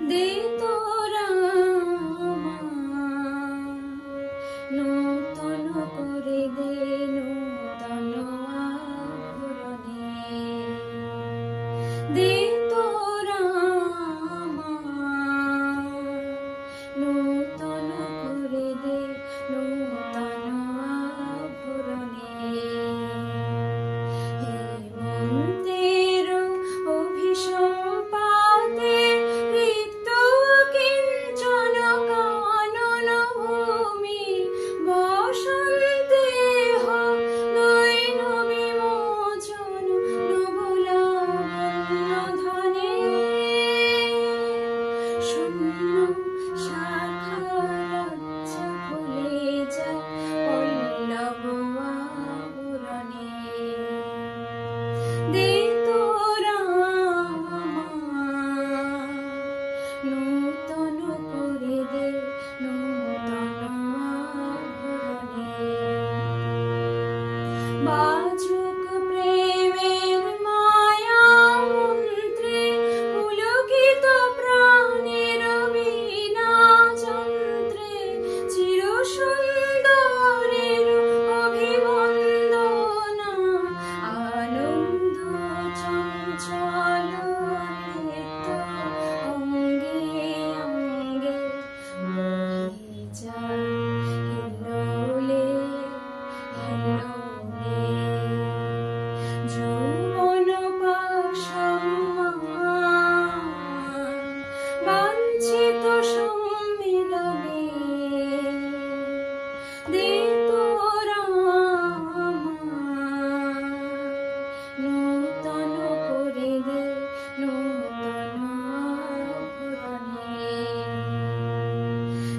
দে তোরা নূতন করে দে নূতন আভরণে দে বাচুক প্রেমের মায়া মন্ত্রে, পুলকিত প্রাণের বীণা যন্ত্রে চির সুন্দরের অভিবন্দনা আনন্দ চঞ্চল নৃত্য অঙ্গে অঙ্গে যায়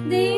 নূতন আভরণে দে